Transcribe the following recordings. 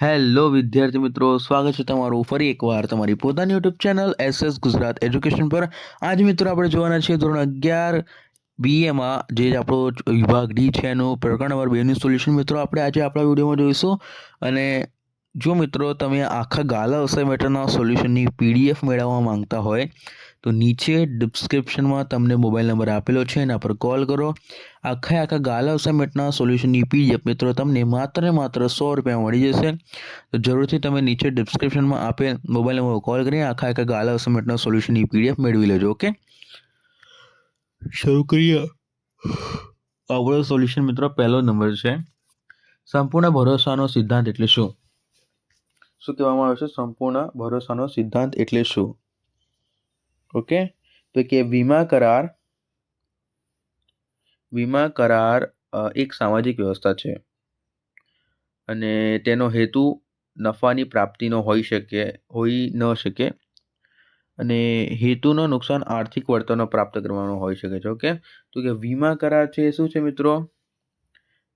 Hello વિદ્યાર્થી મિત્રો, સ્વાગત છે તમારું ફરી એકવાર તમારી પોતાની YouTube channel SS Gujarat education પર. આજ મિત્રો આપણે જોવાના છીએ ધોરણ અગિયાર બીએમાં જે આપણો વિભાગ ડી છે એનું, પ્રકરણ નંબર બેનું સોલ્યુશન મિત્રો, આપણે આજે આપણા વિડીયોમાં જોઈશું અને જો મિત્રો તમે આખા ગાલા ઓસેમેટરના સોલ્યુશનની પીડીએફ મેળવવા માંગતા હોય તો નીચે ડિસ્ક્રિપ્શનમાં તમને મોબાઈલ નંબર આપેલો છે એના પર કોલ કરો. આખા આખા ગાલા ઓસેમેટના સોલ્યુશનની પીડીએફ મિત્રો તમને માત્ર ને માત્ર સો રૂપિયા મળી જશે. તો જરૂરથી તમે નીચે ડિસ્ક્રિપ્શનમાં આપેલ મોબાઈલ નંબર કોલ કરીને આખા આખા ગાલા ઓસેમેટના સોલ્યુશનની પીડીએફ મેળવી લેજો ઓકે? શરૂ કરીએ. આપણો સોલ્યુશન મિત્રો પહેલો નંબર છે. સંપૂર્ણ ભરોસાનો સિદ્ધાંત એટલે શું? શું કહેવામાં આવે છે? સંપૂર્ણ ભરોસાનો સિદ્ધાંત એટલે શું? ઓકે? તો કે વીમા કરાર વીમા કરાર એક સામાજિક વ્યવસ્થા છે. અને તેનો હેતુ નફાની પ્રાપ્તિનો હોઈ શકે, હોઈ ન શકે. અને હેતુનો નુકસાન આર્થિક વળતરનો પ્રાપ્ત કરવાનો હોઈ શકે છે, ઓકે? તો કે વીમા કરાર છે શું છે મિત્રો?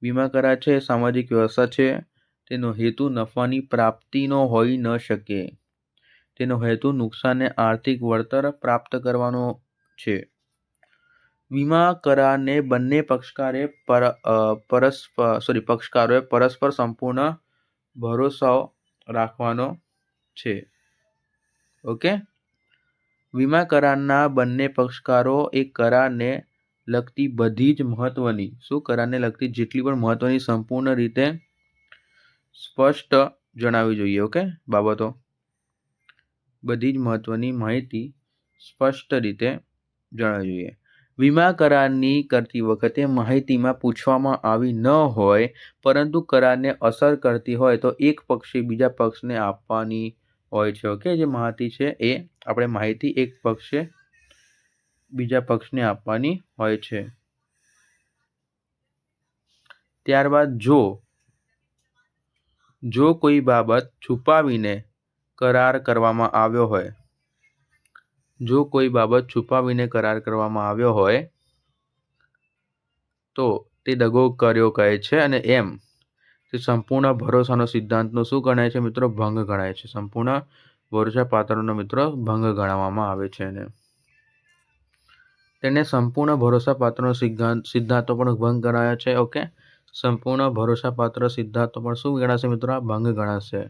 વીમા કરાર છે, સામાજિક વ્યવસ્થા છે. તેનો હેતુ નફાની પ્રાપ્તિનો હોઈ ન શકે. તેનો હેતુ નુકસાનને આર્થિક વળતર પ્રાપ્ત કરવાનો છે. વીમા કરારને બંને પક્ષકારે પર પરસ્પર સોરી પક્ષકારોએ પરસ્પર સંપૂર્ણ ભરોસો રાખવાનો છે. ઓકે? વીમા કરારના બંને પક્ષકારો એ કરારને લગતી બધી જ મહત્વની, શું કરારને લગતી જેટલી પણ મહત્વની સંપૂર્ણ રીતે સ્પષ્ટ જણાવવી જોઈએ, ઓકે? બાબતો. બધી જ મહત્વની માહિતી સ્પષ્ટ રીતે જણાવવી જોઈએ. વીમા કરારની કરતી વખતે માહિતીમાં પૂછવામાં આવી ન હોય, પરંતુ કરારને અસર કરતી હોય તો એક પક્ષે બીજા પક્ષને આપવાની હોય છે, ઓકે? જે માહિતી છે એ આપણે માહિતી એક પક્ષે બીજા પક્ષને આપવાની હોય છે. ત્યારબાદ જો જો કોઈ બાબત છુપાવીને કરાર કરવામાં આવ્યો હોય, જો કોઈ બાબત છુપાવીને કરાર કરવામાં આવ્યો હોય, તો તે દગો કર્યો કહે છે અને એમ. તે સંપૂર્ણ ભરોસાનો સિદ્ધાંતનો શું ગણાય છે મિત્રો? ભંગ ગણાય છે. સંપૂર્ણ ભરોસા પાત્રનો મિત્રો ભંગ ગણાવવામાં આવે છે એને. તેને સંપૂર્ણ ભરોસા પાત્રનો સિદ્ધાંત સિદ્ધાંતો પણ ભંગ ગણાયો છે. ઓકે. સંપૂર્ણ ભરોસાપાત્ર સિદ્ધાંતો પણ શું ગણાશે મિત્રો? આ ભંગ ગણાશે.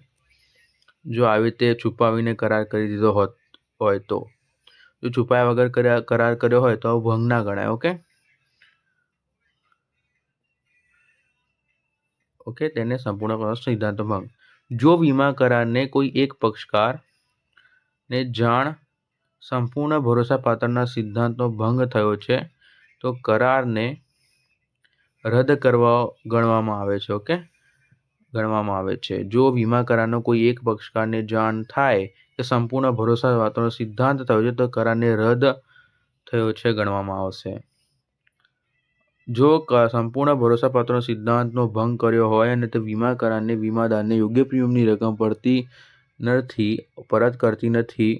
જો આવી રીતે છુપાવીને કરાર કરી દીધો હોત, હોય તો. જો છુપાયા વગર કર્યા, કરાર કર્યો હોય તો ભંગ ના ગણાય, ઓકે? ઓકે, તેને સંપૂર્ણ સિદ્ધાંતો ભંગ. જો વીમા કરારને કોઈ એક પક્ષકાર ને જાણ સંપૂર્ણ ભરોસાપાત્રના સિદ્ધાંતનો ભંગ થયો છે, તો કરારને રદ કરવા ગણવામાં આવે છે ઓકે ગણવામાં આવે છે. જો વીમા કરારનો કોઈ એક પક્ષકારને જાણ થાય કે સંપૂર્ણ ભરોસા વાતોનો સિદ્ધાંત થયો છે, તો કરારને રદ થયો છે, ગણવામાં આવશે. જો સંપૂર્ણ ભરોસાપાત્રનો સિદ્ધાંતનો ભંગ કર્યો હોય અને તે વીમા કરારને વીમાદારને યોગ્ય પ્રીમિયમની રકમ પડતી નથી, પરત કરતી નથી,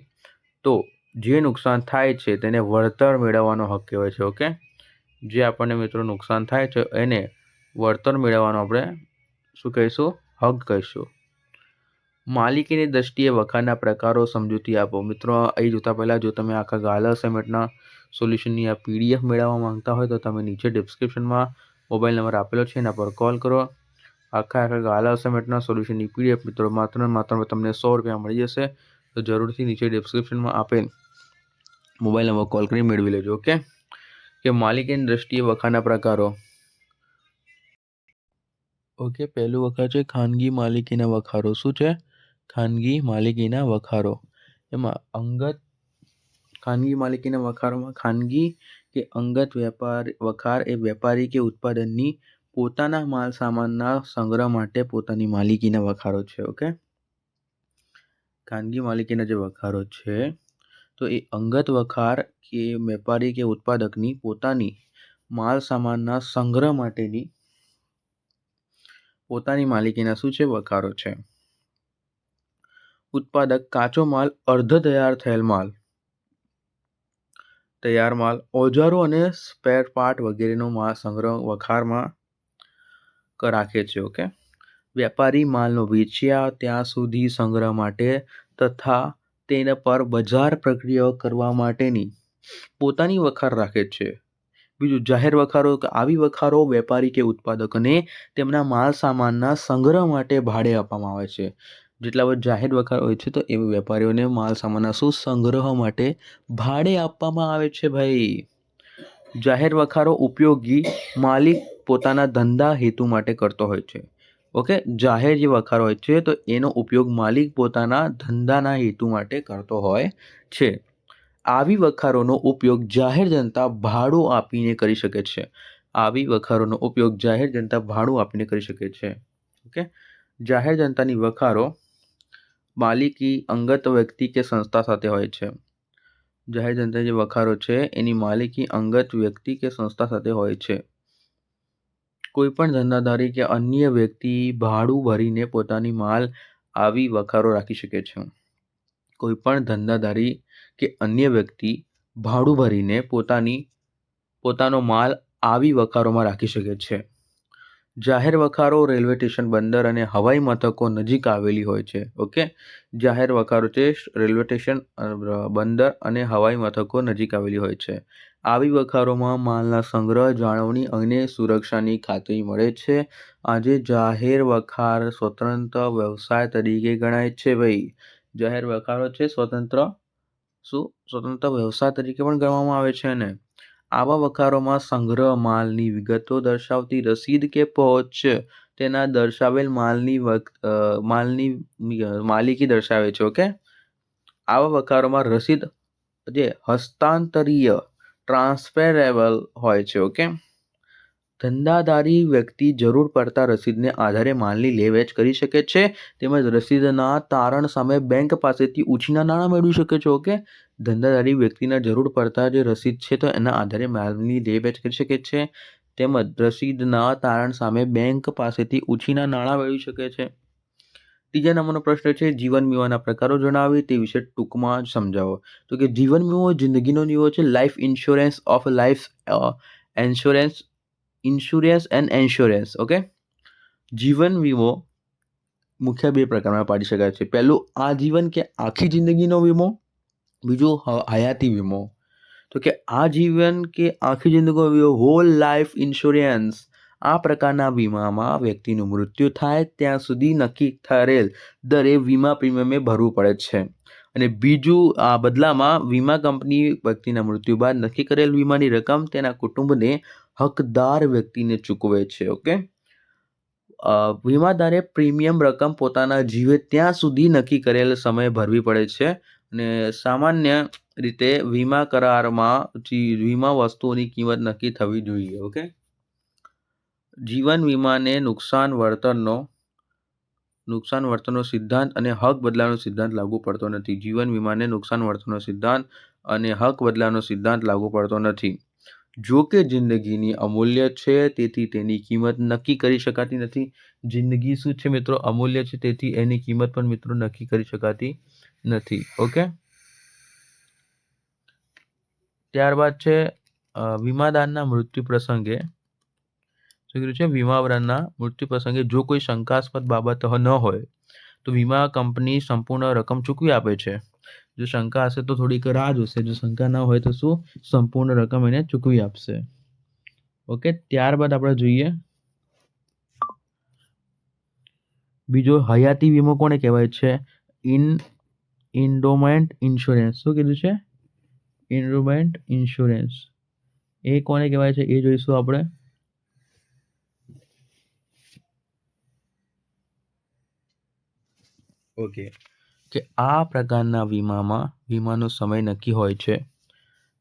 તો જે નુકસાન થાય છે, તેને વળતર મેળવવાનો હક કહેવાય છે ઓકે જે આપણને મિત્રો નુકસાન થાય છે, એને વળતર મેળવવાનો આપણે શું કહીશું? હક કહીશું. માલિકીની દ્રષ્ટિએ વખાણના પ્રકારો સમજૂતી આપો. મિત્રો, અહીં જોતા પહેલાં જો તમે આખા ગાલા અસાઇનમેન્ટના સોલ્યુશનની આ પીડીએફ મેળવવા માંગતા હોય તો તમે નીચે ડિસ્ક્રિપ્શનમાં મોબાઈલ નંબર આપેલો છે, એના પર કોલ કરો. આખા આખા ગાલા અસાઇનમેન્ટના સોલ્યુશનની પીડીએફ મિત્રો, માત્ર માત્ર તમને સો રૂપિયા મળી જશે. તો જરૂરથી નીચે ડિસ્ક્રિપ્શનમાં આપેલ મોબાઈલ નંબર કોલ કરી મેળવી લેજો, ઓકે? કે માલિકીની દ્રષ્ટિએ વખાણના પ્રકારો. ઓકે, પહેલું વખાર છે ખાનગી માલિકીના વખારો. શું છે? ખાનગી માલિકીના વખારો. એમાં અંગત ખાનગી માલિકીના વખારોમાં ખાનગી કે અંગત વેપાર, વખાર એ વેપારી કે ઉત્પાદનની પોતાના માલ સામાનના સંગ્રહ માટે પોતાની માલિકીના વખારો છે, ઓકે? ખાનગી માલિકીના જે વખારો છે તો એ અંગત વખાર કે વેપારી કે ઉત્પાદકની પોતાની માલ સામાનના સંગ્રહ માટેની પોતાની માલિકીના શું છે? વખારો છે. ઉત્પાદક કાચો માલ, અર્ધ તૈયાર થયેલ માલ, તૈયાર માલ, ઓજારો અને સ્પેર પાર્ટ વગેરેનો માલ સંગ્રહ, વખારમાં રાખે છે, ઓકે? વેપારી માલનો વેચ્યા ત્યાં સુધી સંગ્રહ માટે તથા તેના પર બજાર પ્રક્રિયાઓ કરવા માટેની પોતાની વખાર રાખે છે. બીજું, જાહેર વખારો કે આવી વખારો વેપારી કે ઉત્પાદકોને તેમના માલ સામાનના સંગ્રહ માટે ભાડે આપવામાં આવે છે. જેટલા બધા જાહેર વખાર હોય છે, તો એ વેપારીઓને માલ સામાનના શું સંગ્રહ માટે ભાડે આપવામાં આવે છે ભાઈ. જાહેર વખારો ઉપયોગી માલિક પોતાના ધંધા હેતુ માટે કરતો હોય છે. ઓકે? જાહેર જે વખાર હોય છે, તો એનો ઉપયોગ માલિક પોતાના ધંધાના હેતુ માટે કરતો હોય છે. આવી વખારોનો ઉપયોગ જાહેર જનતા ભાડું આપીને કરી શકે છે. આવી વખારોનો ઉપયોગ જાહેર જનતા ભાડું આપીને કરી શકે છે. ઓકે? જાહેર જનતાની વખારો માલિકી, અંગત વ્યક્તિ કે સંસ્થા સાથે હોય છે. જાહેર જનતા જે વખારો છે, એની માલિકી, અંગત વ્યક્તિ કે સંસ્થા સાથે હોય છે. કોઈ પણ ધંધાદારી કે અન્ય વ્યક્તિ ભાડું ભરીને પોતાની માલ આવી વખારો રાખી શકે છે. કોઈ પણ ધંધાદારી કે અન્ય વ્યક્તિ ભાડું ભરીને પોતાની, પોતાનો માલ આવી વખારોમાં રાખી શકે છે. જાહેર વખારો રેલવે સ્ટેશન બંદર અને હવાઈ મથકો નજીક આવેલી હોય છે, ઓકે? જાહેર વખારો છે રેલવે સ્ટેશન બંદર અને હવાઈ મથકો નજીક આવેલી હોય છે. આવી વખારોમાં માલના સંગ્રહ, જાળવણી અને સુરક્ષાની ખાતરી મળે છે. આજે જાહેર વખાર સ્વતંત્ર વ્યવસાય તરીકે ગણાય છે ભાઈ. જાહેર વખારો છે સ્વતંત્ર? શું? સ્વતંત્ર વ્યવસાય તરીકે પણ ગણવામાં આવે છે ને? આવા વખારોમાં સંગ્રહ માલની વિગતો દર્શાવતી રસીદ કે પહોંચ તેના દર્શાવેલ માલની માલની માલિકી દર્શાવે છે, ઓકે? આવા વખારોમાં રસીદ જે હસ્તાંતરીય, ટ્રાન્સફેરેબલ હોય છે, ઓકે? ધંધાદારી વ્યક્તિ જરૂર પડતા રસીદને આધારે માલની લે વેચ કરી શકે છે. તેમજ રસીદના તારણ સામે બેંક પાસેથી ઉછીના નાણાં મેળવી શકે છે, ઓકે? ધંધાદારી વ્યક્તિના જરૂર પડતા જે રસીદ છે, તો એના આધારે માલની લે વેચ કરી શકે છે. તેમજ રસીદના તારણ સામે બેંક પાસેથી ઉછીના નાણાં મેળવી શકે છે. ત્રીજા નંબરનો પ્રશ્ન છે, જીવન વીમાના પ્રકારો જણાવી, તે વિશે ટૂંકમાં સમજાવો. તો કે જીવન વીમો જિંદગીનો વીમો છે, life insurance of life insurance insurance and assurance okay જીવન વીમો મુખ્ય બે પ્રકારમાં પાડી શકાય છે. પહેલું આજીવન કે આખી જિંદગીનો વીમો? બીજો હયાતી વીમો. તો કે આજીવન કે આખી જિંદગીનો વીમો હોલ લાઈફ ઇન્સ્યોરન્સ આ પ્રકારના વીમામાં વ્યક્તિનું મૃત્યુ થાય, ત્યાં સુધી નક્કી થયેલ દરે વીમા પ્રીમિયમે ભરવું પડે છે. અને બીજું, આ બદલામાં વીમા કંપની વ્યક્તિના મૃત્યુ બાદ નક્કી કરેલ વીમાની રકમ તેના કુટુંબને હકદાર વ્યક્તિને ચૂકવે છે, ઓકે? વીમાદારે પ્રીમિયમ રકમ પોતાના જીવે ત્યાં સુધી નક્કી કરેલ સમય ભરવી પડે છે અને સામાન્ય રીતે વીમા કરારમાં વીમા વસ્તુઓની કિંમત નક્કી થવી જોઈએ, ઓકે? જીવન વીમાને નુકસાન, વળતરનો નુકસાન વર્તનનો સિદ્ધાંત અને હક બદલાનો સિદ્ધાંત લાગુ પડતો નથી. જીવન વીમાને નુકસાન વર્તનનો સિદ્ધાંત અને હક બદલાનો સિદ્ધાંત લાગુ પડતો નથી. જો કે જિંદગીની અમૂલ્ય છે તેથી તેની કિંમત નક્કી કરી શકાતી નથી. જિંદગી શું છે મિત્રો? અમૂલ્ય છે તેથી એની કિંમત પણ મિત્રો નક્કી કરી શકાતી નથી. ઓકે? ત્યારબાદ છે વીમાદારના મૃત્યુ પ્રસંગે શું છે? વીમાવરણના મૃત્યુ પ્રસંગે જો કોઈ શંકાસ્પદ બાબત ન હોય, તો વીમા કંપની સંપૂર્ણ રકમ ચૂકવી આપે છે. જો શંકા હશે તો થોડીક રાહ જોશે. જો શંકા ન હોય તો શું? સંપૂર્ણ રકમ એને ચૂકવી આપશે. ઓકે, ત્યારબાદ આપણે જોઈએ. બીજો હયાતી વીમો કોને કહેવાય છે? In, endowment insurance. શું કીધું છે? ઇન્ડોમેન્ટ ઇન્સ્યોરન્સ. એ કોને કહેવાય છે? એ જોઈશું આપણે. ઓકે. કે આ પ્રકારના વીમામાં વીમાનો સમય નક્કી હોય છે.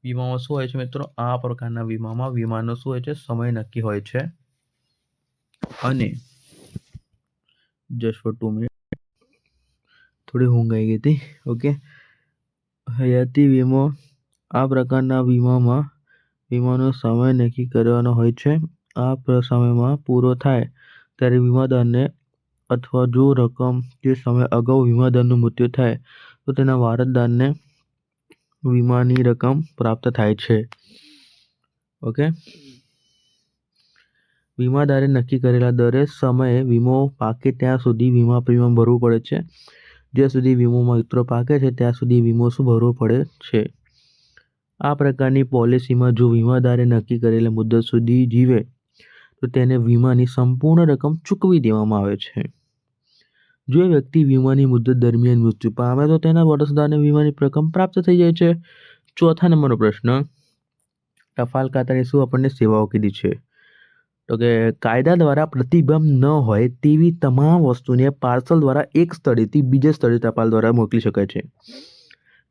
વીમામાં શું હોય છે મિત્રો? આ પ્રકારના વીમામાં વીમાનો શું હોય છે? સમય નક્કી હોય છે. અને જસ્ટ ફોર ટુ મિનિટ થોડી ઊંઘ આવી ગઈ હતી. ઓકે. હયાતી વીમો આ પ્રકારના વીમામાં વીમાનો સમય નક્કી કરવાનો હોય છે. આ સમયમાં પૂરો થાય ત્યારે વીમાદારને અથવા જો રકમ તે સમય અગાઉ વીમાદારનું મૃત્યુ થાય, તો તેના વારસદારને વીમાની રકમ પ્રાપ્ત થાય છે. ઓકે વીમાદારે નક્કી કરેલા દરે સમયે વીમો પાકે ત્યાં સુધી વીમા પ્રીમિયમ ભરવું પડે છે. જ્યાં સુધી વીમોમાં મિત્રો પાકે છે, ત્યાં સુધી વીમો શું ભરવો પડે છે? આ પ્રકારની પોલિસીમાં જો વીમાદારે નક્કી કરેલા મુદત સુધી જીવે તો તેને વીમાની સંપૂર્ણ રકમ ચૂકવી દેવામાં આવે છે. જો વ્યક્તિ વીમાની મુદત દરમિયાન મૃત્યુ પામે તો તેના વારસદારને વીમાની રકમ પ્રાપ્ત થઈ જાય છે. ચોથા નંબરનો પ્રશ્ન, ટપાલ ખાતાની શું આપણને સેવાઓ કીધી છે? તો કે કાયદા દ્વારા પ્રતિબંધ ન હોય તેવી તમામ વસ્તુને પાર્સલ દ્વારા એક સ્થળેથી બીજા સ્થળે ટપાલ દ્વારા મોકલી શકાય છે.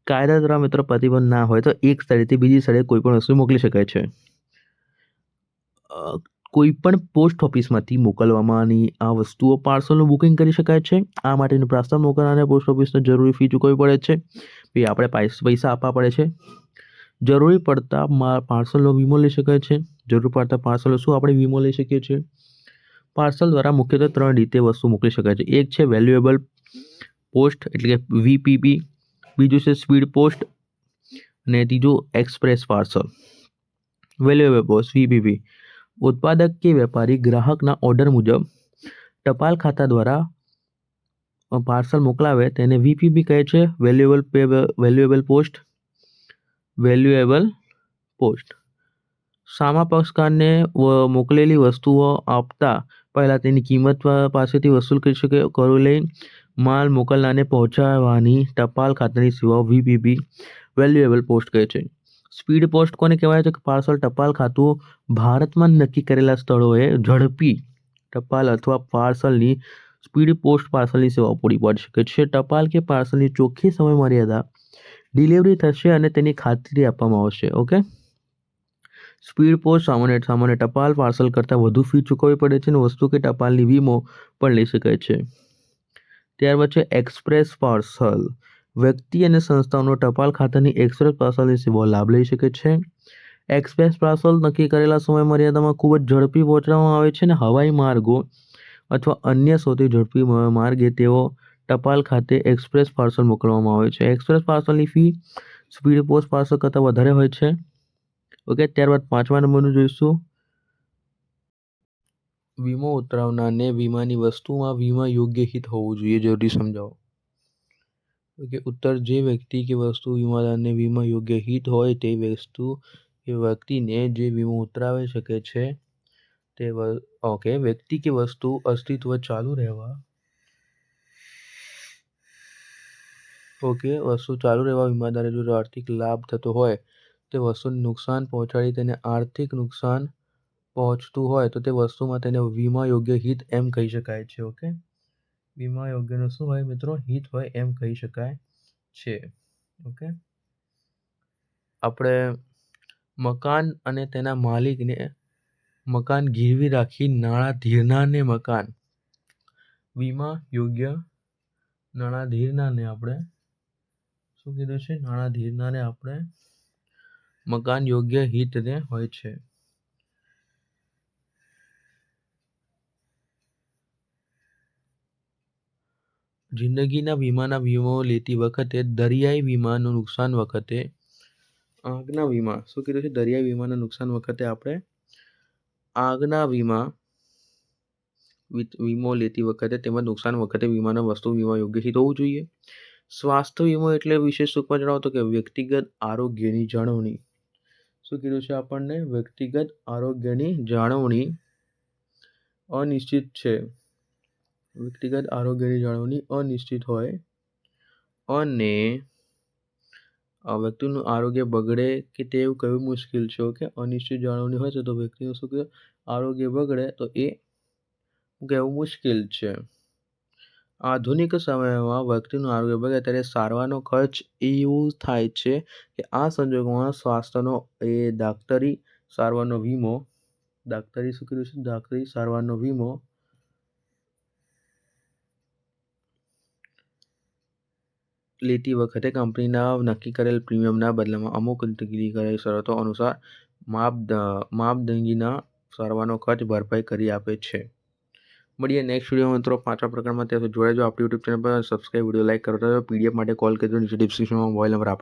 કાયદા દ્વારા મિત્રો પ્રતિબંધ ના હોય તો એક સ્થળેથી બીજી સ્થળે કોઈ પણ વસ્તુ મોકલી શકાય છે. કોઈ પણ પોસ્ટ ઓફિસમાંથી મોકલવામાંની આ વસ્તુઓ પાર્સલનું બુકિંગ કરી શકાય છે. આ માટેનું પ્રસ્તાવ મોકલવાને પોસ્ટ ઓફિસને જરૂરી ફી ચૂકવવી પડે છે. પછી આપણે પૈસા આપવા પડે છે. જરૂરી પડતા પાર્સલનો વીમો લઈ શકાય છે. જરૂર પડતા પાર્સલો શું આપણે વીમો લઈ શકીએ છીએ? પાર્સલ દ્વારા મુખ્યત્વે ત્રણ રીતે વસ્તુ મોકલી શકાય છે. એક છે વેલ્યુએબલ પોસ્ટ, એટલે કે વીપીપી. બીજું છે સ્પીડ પોસ્ટ અને ત્રીજું express parcel. Valuable post, VPP. ઉત્પાદક કે વેપારી ગ્રાહકના ઓર્ડર મુજબ ટપાલ ખાતા દ્વારા પાર્સલ મોકલાવે તેને વીપીબી કહે છે valuable pay valuable post valuable post સામા પક્ષકારને મોકલેલી વસ્તુઓ આપતા પહેલાં તેની કિંમત પાસેથી વસૂલ કરી શકે કરો લઈ માલ મોકલનારને પહોંચાડવાની ટપાલ ખાતાની સેવાઓ વીપીબી વેલ્યુએબલ પોસ્ટ કહે છે. સ્પીડ પોસ્ટ કોને કહેવાય? છે કે પાર્સલ ટપાલ ખાતું ભારતમાં નક્કી કરેલા સ્થળોએ ઝડપી ટપાલ અથવા પાર્સલની સ્પીડ પોસ્ટ પાર્સલની સેવા પૂરી પાડી શકે છે. ટપાલ કે પાર્સલની ચોખ્ખી સમય મર્યાદા ડિલિવરી થશે અને તેની ખાતરી આપવામાં આવશે. ઓકે? સ્પીડ પોસ્ટ સામાન્ય સામાન્ય ટપાલ પાર્સલ કરતાં વધુ ફી ચૂકવવી પડે છે અને વસ્તુ કે ટપાલની વીમો પણ લઈ શકાય છે. ત્યારબાદ છે એક્સપ્રેસ પાર્સલ. વ્યક્તિ અને સંસ્થાઓનો ટપાલ ખાતાની એક્સપ્રેસ પાર્સલની સેવાઓ લાભ લઈ શકે છે. એક્સપ્રેસ પાર્સલ નક્કી કરેલા સમય મર્યાદામાં ખૂબ જ ઝડપી પહોંચાડવામાં આવે છે અને હવાઈ માર્ગો અથવા અન્ય સૌથી ઝડપી માર્ગે તેઓ ટપાલ ખાતે એક્સપ્રેસ પાર્સલ મોકલવામાં આવે છે. એક્સપ્રેસ પાર્સલની ફી સ્પીડ પોસ્ટ પાર્સલ કરતાં વધારે હોય છે. ઓકે, ત્યારબાદ પાંચમા નંબરનું જોઈશું. વીમો ઉતરાવનારને વીમાની વસ્તુમાં વીમા યોગ્ય હિત હોવું જોઈએ, જરૂરી સમજાવો. ઓકે ઉત્તર જે વ્યક્તિ કે વસ્તુ વીમાદારને વીમા યોગ્ય હિત હોય તે વસ્તુ કે વ્યક્તિને જે વીમો ઉતરાવી શકે છે તે ઓકે, વ્યક્તિ કે વસ્તુ અસ્તિત્વ ચાલુ રહેવા. ઓકે, વસ્તુ ચાલુ રહેવા, વીમાદારે જો આર્થિક લાભ થતો હોય, તે વસ્તુને નુકસાન પહોંચાડી તેને આર્થિક નુકસાન પહોંચતું હોય, તો તે વસ્તુમાં તેને વીમા યોગ્ય હિત એમ કહી શકાય છે, ઓકે? વીમા યોગ્યનું શું હોય મિત્રો? હિત હોય એમ કહી શકાય છે. ઓકે? આપણે મકાન અને તેના માલિકને મકાન ગીરવી રાખી નાણાં ધીરનારને મકાન. વીમા યોગ્ય નાણાં ધીરનારને આપણે શું કીધું છે? નાણાં ધીરનારને આપણે મકાન યોગ્ય હિતને હોય છે. જિંદગીના વીમાના વીમો લેતી વખતે દરિયાઈ વીમાનું નુકસાન વખતે, આગના વીમા, શું કીધું છે? દરિયાઈ વીમાના નુકસાન વખતે આપણે આગના વીમા વીમો લેતી વખતે તેમજ નુકસાન વખતે વીમાના વસ્તુ વીમા યોગ્ય હિત હોવું જોઈએ. સ્વાસ્થ્ય વીમો એટલે વિશેષ સુખમાં જણાવો તો કે વ્યક્તિગત આરોગ્યની જાળવણી. શું કીધું છે આપણને? વ્યક્તિગત આરોગ્યની જાળવણી અનિશ્ચિત છે. વ્યક્તિગત આરોગ્યની જાળવણી અનિશ્ચિત હોય અને વ્યક્તિનું આરોગ્ય બગડે કે તે એવું કહેવું મુશ્કેલ છે ઓકે અનિશ્ચિત જાળવણી હોય છે તો વ્યક્તિનું શું કે આરોગ્ય બગડે તો એ કહેવું મુશ્કેલ છે. આધુનિક સમયમાં વ્યક્તિનું આરોગ્ય બગડે ત્યારે સારવારનો ખર્ચ એવું થાય છે કે આ સંજોગોમાં સ્વાસ્થ્યનો એ ડાક્ટરી સારવારનો વીમો દાક્તરી શું કીધું છે? ડાક્ટરી સારવારનો વીમો લેતી વખતે કંપનીના નક્કી કરેલ પ્રીમિયમના બદલામાં અમુક નક્કી કરેલ શરતો અનુસાર માપદ માપદંડીના સારવારનો ખર્ચ ભરપાઈ કરી આપે છે. મળીએ નેક્સ્ટ વીડિયો મિત્રો પાંચમા પ્રકારમાં. ત્યાં જોડાજો આપણી યુટ્યુબ ચેનલ પર સબસ્ક્રાઈબ વીડિયો લાઈક કરો. પીડીએફ માટે કોલ કરજો. નીચે ડિસ્ક્રિપ્શનમાં મોબાઈલ નંબર આપેલો